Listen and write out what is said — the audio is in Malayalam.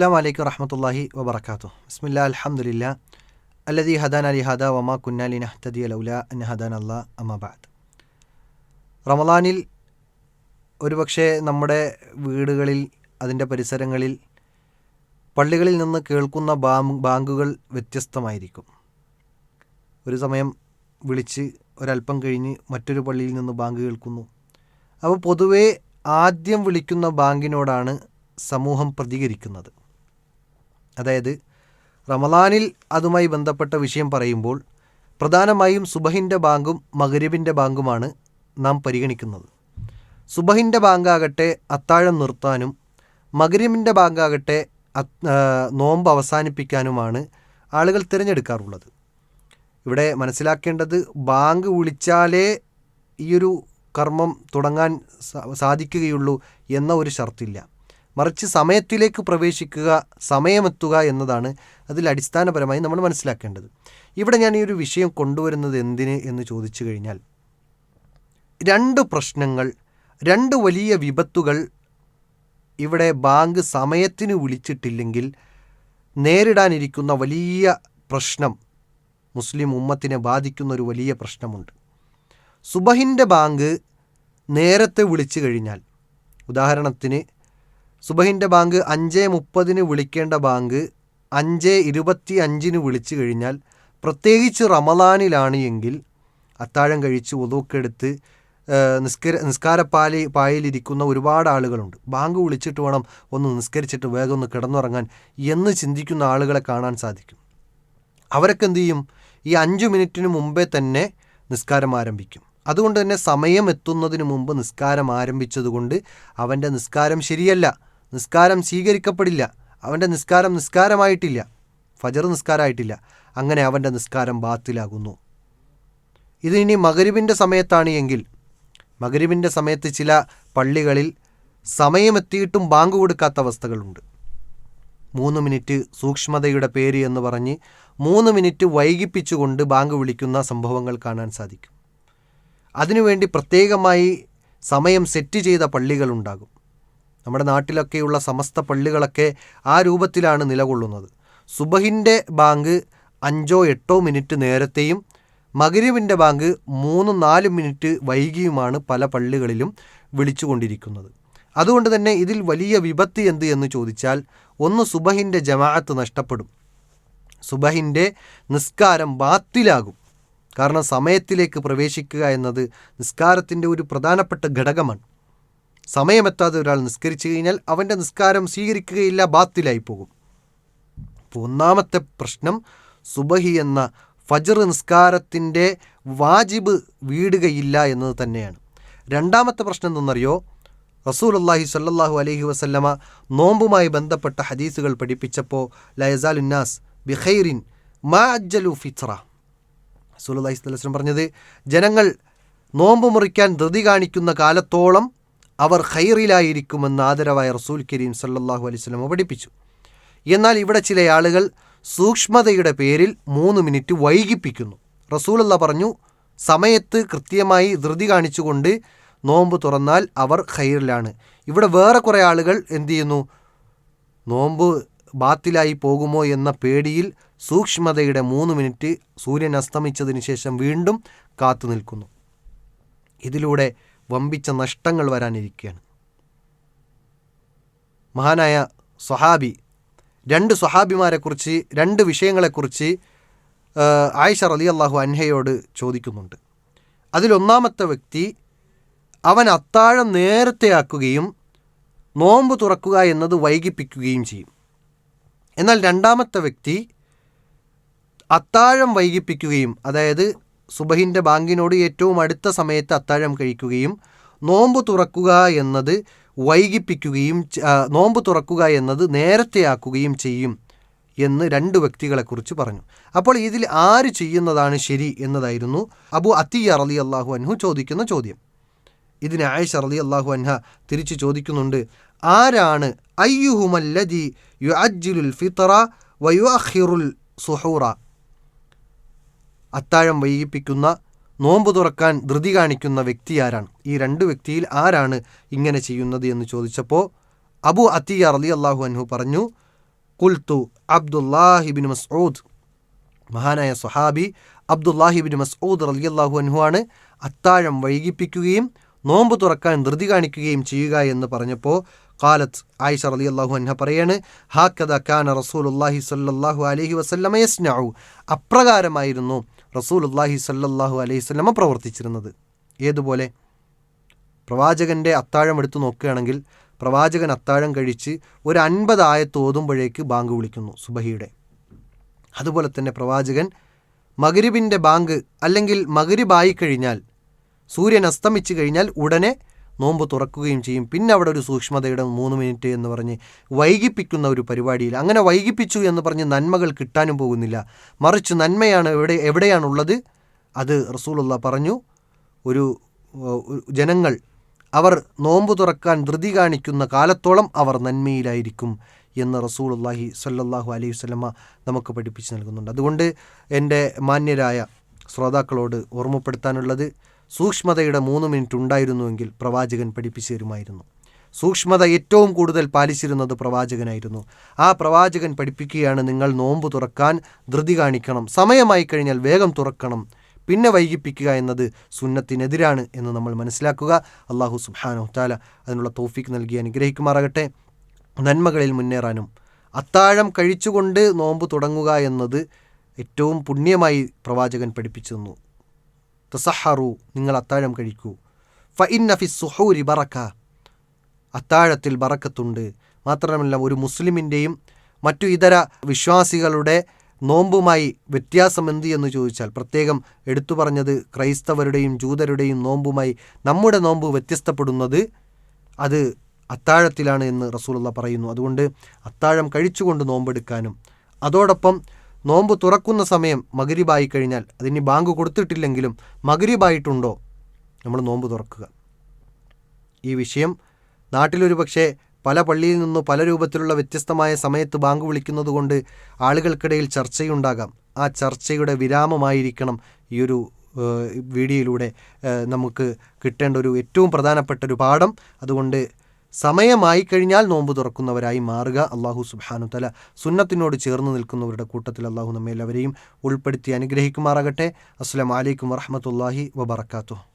അസ്സാം വലൈക്കും വറഹമത്തല്ലാഹി വബർക്കാത്തു ബിസ്മില്ലാ അൽഹംദുലില്ല അല്ലദി ഹദാൻ അലി ഹദ വമാ കുന്നാലി നഹ്തദി ലൗല അൻ ഹദാൻ അല്ലാ അമ്മബാദ് റമദാനിൽ ഒരുപക്ഷെ നമ്മുടെ വീടുകളിൽ അതിന്റെ പരിസരങ്ങളിൽ പള്ളികളിൽ നിന്ന് കേൾക്കുന്ന ബാങ്കുകൾ വ്യത്യസ്തമായിരിക്കും. ഒരു സമയം വിളിച്ച് ഒരല്പം കഴിഞ്ഞ് മറ്റൊരു പള്ളിയിൽ നിന്ന് ബാങ്ക് കേൾക്കുന്നു. അപ്പോൾ പൊതുവേ ആദ്യം വിളിക്കുന്ന ബാങ്കിനോടാണ് സമൂഹം പ്രതികരിക്കുന്നത്. അതായത് റമദാനിൽ അതുമായി ബന്ധപ്പെട്ട വിഷയം പറയുമ്പോൾ പ്രധാനമായും സുബഹിന്റെ ബാങ്കും മഗരിബിന്റെ ബാങ്കുമാണ് നാം പരിഗണിക്കുന്നത്. സുബഹിന്റെ ബാങ്കാകട്ടെ അത്താഴം നിർത്താനും മഗരിബിന്റെ ബാങ്കാകട്ടെ നോമ്പ് അവസാനിപ്പിക്കാനുമാണ് ആളുകൾ തിരഞ്ഞെടുക്കാറുള്ളത്. ഇവിടെ മനസ്സിലാക്കേണ്ടത് ബാങ്ക് വിളിച്ചാലേ ഈയൊരു കർമ്മം തുടങ്ങാൻ സാധിക്കുകയുള്ളൂ എന്ന ഒരു ഷർത്തില്ല. മറിച്ച് സമയത്തിലേക്ക് പ്രവേശിക്കുക സമയമെത്തുക എന്നതാണ് അതിൽ അടിസ്ഥാനപരമായി നമ്മൾ മനസ്സിലാക്കേണ്ടത്. ഇവിടെ ഞാൻ ഈ ഒരു വിഷയം കൊണ്ടുവരുന്നത് എന്തിന് എന്ന് ചോദിച്ചു കഴിഞ്ഞാൽ രണ്ട് പ്രശ്നങ്ങൾ രണ്ട് വലിയ വിപത്തുകൾ ഇവിടെ ബാങ്ക് സമയത്തിന് വിളിച്ചിട്ടില്ലെങ്കിൽ നേരിടാനിരിക്കുന്ന വലിയ പ്രശ്നം മുസ്ലിം ഉമ്മത്തിനെ ബാധിക്കുന്ന ഒരു വലിയ പ്രശ്നമുണ്ട്. സുബഹിന്റെ ബാങ്ക് നേരത്തെ വിളിച്ചു കഴിഞ്ഞാൽ ഉദാഹരണത്തിന് സുബഹിന്റെ ബാങ്ക് അഞ്ച് മുപ്പതിന് വിളിക്കേണ്ട ബാങ്ക് അഞ്ച് ഇരുപത്തി അഞ്ചിന് വിളിച്ചു കഴിഞ്ഞാൽ പ്രത്യേകിച്ച് റമദാനിലാണ് എങ്കിൽ അത്താഴം കഴിച്ച് ഉതൂക്കെടുത്ത് നിസ്കര നിസ്കാരപ്പാലി പായലിരിക്കുന്ന ഒരുപാട് ആളുകളുണ്ട്. ബാങ്ക് വിളിച്ചിട്ട് വേണം ഒന്ന് നിസ്കരിച്ചിട്ട് വേഗം ഒന്ന് കിടന്നുറങ്ങാൻ എന്ന് ചിന്തിക്കുന്ന ആളുകളെ കാണാൻ സാധിക്കും. അവരൊക്കെ എന്തു ചെയ്യും? ഈ അഞ്ച് മിനിറ്റിന് മുമ്പേ തന്നെ നിസ്കാരം ആരംഭിക്കും. അതുകൊണ്ട് തന്നെ സമയം എത്തുന്നതിന് മുമ്പ് നിസ്കാരം ആരംഭിച്ചതുകൊണ്ട് അവന്റെ നിസ്കാരം ശരിയല്ല. നിസ്കാരം സ്വീകരിക്കപ്പെടില്ല. അവന്റെ നിസ്കാരം നിസ്കാരമായിട്ടില്ല. ഫജർ നിസ്കാരമായിട്ടില്ല. അങ്ങനെ അവന്റെ നിസ്കാരം ബാത്തിലാകുന്നു. ഇതിനി ഇനി മകരിബിന്റെ സമയത്താണ് എങ്കിൽ മകരുവിന്റെ സമയത്ത് ചില പള്ളികളിൽ സമയമെത്തിയിട്ടും ബാങ്ക് കൊടുക്കാത്ത അവസ്ഥകളുണ്ട്. മൂന്ന് മിനിറ്റ് സൂക്ഷ്മതയുടെ പേര് എന്ന് പറഞ്ഞ് മൂന്ന് മിനിറ്റ് വൈകിപ്പിച്ചുകൊണ്ട് ബാങ്ക് വിളിക്കുന്ന സംഭവങ്ങൾ കാണാൻ സാധിക്കും. അതിനുവേണ്ടി പ്രത്യേകമായി സമയം സെറ്റ് ചെയ്ത പള്ളികളുണ്ടാകും നമ്മുടെ നാട്ടിലൊക്കെയുള്ള സമസ്ത പള്ളികളൊക്കെ ആ രൂപത്തിലാണ് നിലകൊള്ളുന്നത്. സുബഹിന്റെ ബാങ്ക് അഞ്ചോ എട്ടോ മിനിറ്റ് നേരത്തെയും മകരുവിന്റെ ബാങ്ക് മൂന്ന് നാല് മിനിറ്റ് വൈകിയുമാണ് പല പള്ളികളിലും വിളിച്ചുകൊണ്ടിരിക്കുന്നത്. അതുകൊണ്ട് തന്നെ ഇതിൽ വലിയ വിപത്ത് എന്ത് എന്ന് ചോദിച്ചാൽ ഒന്ന് സുബഹിന്റെ ജമാഅത്ത് നഷ്ടപ്പെടും. സുബഹിന്റെ നിസ്കാരം ബാത്തിലാകും. കാരണം സമയത്തിലേക്ക് പ്രവേശിക്കുക എന്നത് നിസ്കാരത്തിന്റെ ഒരു പ്രധാനപ്പെട്ട ഘടകമാണ്. സമയമെത്താതെ ഒരാൾ നിസ്കരിച്ചു കഴിഞ്ഞാൽ അവന്റെ നിസ്കാരം സ്വീകരിക്കുകയില്ല ബാത്തിലായി പോകും. ഒന്നാമത്തെ പ്രശ്നം സുബഹി എന്ന ഫജർ നിസ്കാരത്തിന്റെ വാജിബ് വീടുകയില്ല എന്നത് തന്നെയാണ്. രണ്ടാമത്തെ പ്രശ്നം എന്തെന്നറിയോ? റസൂൽ അള്ളാഹി സല്ലാഹു അലഹി വസല്ലമ നോമ്പുമായി ബന്ധപ്പെട്ട ഹദീസുകൾ പഠിപ്പിച്ചപ്പോൾ ലയസാലുന്നാസ് ബിഖൈറിൻ മാ അജ്ജലു ഫിത്ര റസൂൽ അള്ളാഹി സ്വലം പറഞ്ഞത് ജനങ്ങൾ നോമ്പ് മുറിക്കാൻ ധൃതി കാണിക്കുന്ന കാലത്തോളം അവർ ഖൈറിലായിരിക്കുമെന്ന് ആദരവായ റസൂൽ കരീം സല്ലാഹു അലൈഹി വസല്ലമ പഠിപ്പിച്ചു. എന്നാൽ ഇവിടെ ചില ആളുകൾ സൂക്ഷ്മതയുടെ പേരിൽ മൂന്ന് മിനിറ്റ് വൈകിപ്പിക്കുന്നു. റസൂലല്ല പറഞ്ഞു സമയത്ത് കൃത്യമായി ധൃതി കാണിച്ചുകൊണ്ട് നോമ്പ് തുറന്നാൽ അവർ ഖൈറിലാണ്. ഇവിടെ വേറെ കുറേ ആളുകൾ എന്തു ചെയ്യുന്നു? നോമ്പ് ബാത്തിലായി പോകുമോ എന്ന പേടിയിൽ സൂക്ഷ്മതയുടെ മൂന്ന് മിനിറ്റ് സൂര്യൻ അസ്തമിച്ചതിന് ശേഷം വീണ്ടും കാത്തു നിൽക്കുന്നു ഇതിലൂടെ വമ്പിച്ച നഷ്ടങ്ങൾ വരാനിരിക്കുകയാണ്. മഹാനായ സ്വഹാബി രണ്ട് സ്വഹാബിമാരെക്കുറിച്ച് രണ്ട് വിഷയങ്ങളെക്കുറിച്ച് ആയിഷ റലി അള്ളാഹു അൻഹയോട് ചോദിക്കുന്നുണ്ട്. അതിലൊന്നാമത്തെ വ്യക്തി അവൻ അത്താഴം നേരത്തെ ആക്കുകയും നോമ്പ് തുറക്കുക എന്നത് വൈകിപ്പിക്കുകയും ചെയ്യും. എന്നാൽ രണ്ടാമത്തെ വ്യക്തി അത്താഴം വൈകിപ്പിക്കുകയും അതായത് സുബഹിന്റെ ബാങ്കിനോട് ഏറ്റവും അടുത്ത സമയത്ത് അത്താഴം കഴിക്കുകയും നോമ്പ് തുറക്കുക എന്നത് വൈകിപ്പിക്കുകയും നോമ്പ് തുറക്കുക എന്നത് നേരത്തെയാക്കുകയും ചെയ്യും എന്ന് രണ്ട് വ്യക്തികളെക്കുറിച്ച് പറഞ്ഞു. അപ്പോൾ ഇതിൽ ആര് ചെയ്യുന്നതാണ് ശരി എന്നതായിരുന്നു അബു അത്തിയ അറലി അള്ളാഹു അൻഹു ചോദിക്കുന്ന ചോദ്യം. ഇതിന് ആയിഷ അറലി അള്ളാഹു അൻഹ തിരിച്ചു ചോദിക്കുന്നുണ്ട് ആരാണ്? അയ്യുഹുമല്ലദി യു അജ്ജുലുൽ ഫിത്തറ വയു സുഹൂറ. അത്താഴം വൈകിപ്പിക്കുന്ന നോമ്പ് തുറക്കാൻ ധൃതി കാണിക്കുന്ന വ്യക്തി ആരാണ്? ഈ രണ്ട് വ്യക്തിയിൽ ആരാണ് ഇങ്ങനെ ചെയ്യുന്നത് എന്ന് ചോദിച്ചപ്പോൾ അബു അത്തിയ അലി അള്ളാഹു അൻഹു പറഞ്ഞു കുൽത്തു അബ്ദുല്ലാഹിബിൻ മസ്ഊദ്. മഹാനായ സുഹാബി അബ്ദുല്ലാഹിബിൻ മസ്ഊദ് അലി അള്ളാഹു അൻഹു ആണ് അത്താഴം വൈകിപ്പിക്കുകയും നോമ്പ് തുറക്കാൻ ധൃതി കാണിക്കുകയും ചെയ്യുക എന്ന് പറഞ്ഞപ്പോൾ കാലത്ത് ആയിഷ റലി അള്ളാഹു അൻഹ പറയാണ് ഹാക്കദ ഖാന റസൂലുല്ലാഹി സല്ലാഹു അലഹി വസല്ലമ യസ്നാഉ. അപ്രകാരമായിരുന്നു റസൂലുല്ലാഹി സല്ലാഹു അലൈഹി വസല്ലമ പ്രവർത്തിച്ചിരുന്നത്. ഏതുപോലെ? പ്രവാചകന്റെ അത്താഴം എടുത്തു നോക്കുകയാണെങ്കിൽ പ്രവാചകൻ അത്താഴം കഴിച്ച് ഒരു അൻപത് ആയത്ത് ഓതുമ്പോഴേക്ക് ബാങ്ക് വിളിക്കുന്നു സുബഹിയുടെ. അതുപോലെ തന്നെ പ്രവാചകൻ മകരിബിന്റെ ബാങ്ക് അല്ലെങ്കിൽ മകരിബായി കഴിഞ്ഞാൽ സൂര്യൻ അസ്തമിച്ച് കഴിഞ്ഞാൽ ഉടനെ നോമ്പ് തുറക്കുകയും ചെയ്യും. പിന്നെ അവിടെ ഒരു സൂക്ഷ്മതയുടെ മൂന്ന് മിനിറ്റ് എന്ന് പറഞ്ഞ് വൈകിപ്പിക്കുന്ന ഒരു പരിപാടിയിൽ. അങ്ങനെ വൈകിപ്പിച്ചു എന്ന് പറഞ്ഞ് നന്മകൾ കിട്ടാനും പോകുന്നില്ല. മറിച്ച് നന്മയാണ് എവിടെ എവിടെയാണുള്ളത്? അത് റസൂലുള്ള പറഞ്ഞു. ഒരു ജനങ്ങൾ അവർ നോമ്പ് തുറക്കാൻ ധൃതി കാണിക്കുന്ന കാലത്തോളം അവർ നന്മയിലായിരിക്കും എന്ന് റസൂലുല്ലാഹി സല്ലാഹു അലൈഹി വസ്ലമ നമുക്ക് പഠിപ്പിച്ച് നൽകുന്നുണ്ട്. അതുകൊണ്ട് എന്റെ മാന്യരായ ശ്രോതാക്കളോട് ഓർമ്മപ്പെടുത്താനുള്ളത് സൂക്ഷ്മതയുടെ മൂന്ന് മിനിറ്റ് ഉണ്ടായിരുന്നുവെങ്കിൽ പ്രവാചകൻ പഠിപ്പിച്ചു തരുമായിരുന്നു സൂക്ഷ്മത ഏറ്റവും കൂടുതൽ പാലിച്ചിരുന്നത് പ്രവാചകനായിരുന്നു. ആ പ്രവാചകൻ പഠിപ്പിക്കുകയാണ് നിങ്ങൾ നോമ്പ് തുറക്കാൻ ധൃതി കാണിക്കണം സമയമായി കഴിഞ്ഞാൽ വേഗം തുറക്കണം പിന്നെ വൈകിപ്പിക്കുക എന്നത് സുന്നത്തിനെതിരാണ് എന്ന് നമ്മൾ മനസ്സിലാക്കുക. അള്ളാഹു സുബാനോ താല അതിനുള്ള തോഫിക്ക് നൽകി അനുഗ്രഹിക്കുമാറാകട്ടെ. നന്മകളിൽ മുന്നേറാനും. അത്താഴം കഴിച്ചുകൊണ്ട് നോമ്പ് തുടങ്ങുക എന്നത് ഏറ്റവും പുണ്യമായി പ്രവാചകൻ പഠിപ്പിച്ചു തന്നു. തസഹറു നിങ്ങൾ അത്താഴം കഴിക്കൂ. ഫ ഇന്നഫി സുഹൂരി ബറക്ക. അത്താഴത്തിൽ ബറക്കത്തുണ്ട്. മാത്രമല്ല ഒരു മുസ്ലിമിന്റെയും മറ്റു ഇതര വിശ്വാസികളുടെ നോമ്പുമായി വ്യത്യാസം എന്ത് എന്ന് ചോദിച്ചാൽ പ്രത്യേകം എടുത്തു പറഞ്ഞത് ക്രൈസ്തവരുടെയും ജൂതരുടെയും നോമ്പുമായി നമ്മുടെ നോമ്പ് വ്യത്യസ്തപ്പെടുന്നത് അത് അത്താഴത്തിലാണ് എന്ന് റസൂലുള്ള പറയുന്നു. അതുകൊണ്ട് അത്താഴം കഴിച്ചുകൊണ്ട് നോമ്പെടുക്കാനും അതോടൊപ്പം നോമ്പ് തുറക്കുന്ന സമയം മകരിബായി കഴിഞ്ഞാൽ അതിന് ബാങ്ക് കൊടുത്തിട്ടില്ലെങ്കിലും മകരിബായിട്ടുണ്ടോ നമ്മൾ നോമ്പ് തുറക്കുക. ഈ വിഷയം നാട്ടിലൊരു പക്ഷേ പല പള്ളിയിൽ നിന്നും പല രൂപത്തിലുള്ള വ്യത്യസ്തമായ സമയത്ത് ബാങ്ക് വിളിക്കുന്നത് കൊണ്ട് ആളുകൾക്കിടയിൽ ചർച്ചയുണ്ടാകാം. ആ ചർച്ചയുടെ വിരാമമായിരിക്കണം ഈ ഒരു വീഡിയോയിലൂടെ നമുക്ക് കിട്ടേണ്ട ഒരു ഏറ്റവും പ്രധാനപ്പെട്ട ഒരു പാഠം. അതുകൊണ്ട് സമയമായി കഴിഞ്ഞാൽ നോമ്പ് തുറക്കുന്നവരായി മാറുക. അള്ളാഹു സുബാനു തല സുന്നത്തിനോട് ചേർന്ന് നിൽക്കുന്നവരുടെ കൂട്ടത്തിൽ അള്ളാഹു നമ്മെ എല്ലാവരെയും ഉൾപ്പെടുത്തി അനുഗ്രഹിക്കുമാറാകട്ടെ. അസ്സാം വലൈക്കും വറഹമത്തല്ലാഹി വബർക്കാത്തു